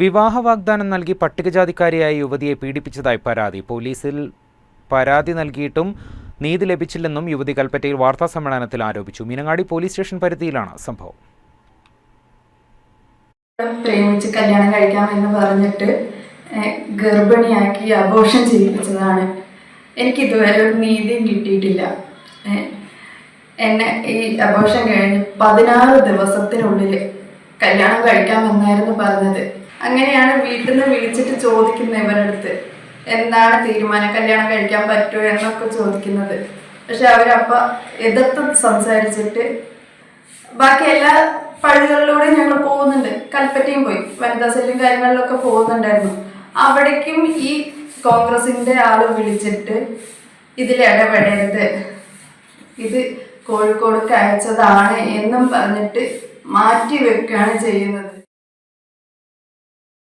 വിവാഹ വാഗ്ദാനം നൽകി പട്ടികജാതിക്കാരിയായ യുവതിയെ പീഡിപ്പിച്ചതായി പരാതി. പോലീസിൽ പരാതി നൽകിയിട്ടും നീതി ലഭിച്ചില്ലെന്നും യുവതി കൽപ്പറ്റയിൽ വാർത്താ സമ്മേളനത്തിൽ ആരോപിച്ചു. മീനങ്ങാടി പോലീസ് സ്റ്റേഷൻ പരിധിയിലാണ് സംഭവം. പ്രേമിച്ച് കല്യാണം കഴിക്കാമെന്ന് പറഞ്ഞിട്ട് ഗർഭിണിയാക്കി അബോഷൻ ചെയ്യിപ്പിച്ചതാണ്. എനിക്ക് ഇതുവരെ ഒരു നീതിയും കിട്ടിയിട്ടില്ല. എന്നെ ഈ അബോഷൻ കഴിഞ്ഞ് പതിനാറ് ദിവസത്തിനുള്ളിൽ കല്യാണം കഴിക്കാമെന്നായിരുന്നു പറഞ്ഞത്. അങ്ങനെയാണ് വീട്ടിൽ നിന്ന് വിളിച്ചിട്ട് ചോദിക്കുന്നത് ഇവരുടെ അടുത്ത് എന്താണ് തീരുമാനം? കല്യാണം കഴിക്കാൻ പറ്റുമോ എന്നൊക്കെ ചോദിക്കുന്നത്. പക്ഷെ അവരപ്പ എതിർത്ത് സംസാരിച്ചിട്ട് ബാക്കി എല്ലാ പള്ളികളിലൂടെയും ഞങ്ങൾ പോകുന്നുണ്ട്. കൽപ്പറ്റയും പോയി. വനിതാ സെല്ലും കാര്യങ്ങളിലൊക്കെ പോകുന്നുണ്ടായിരുന്നു. അവിടേക്കും ഈ കോൺഗ്രസിന്റെ ആൾ വിളിച്ചിട്ട് ഇതിൽ ഇടപെടരുത്. ഇത് കോഴിക്കോടേക്ക് അയച്ചതാണ് എന്നും പറഞ്ഞിട്ട് മാറ്റി വെക്കുകയാണ് ചെയ്യുന്നത്.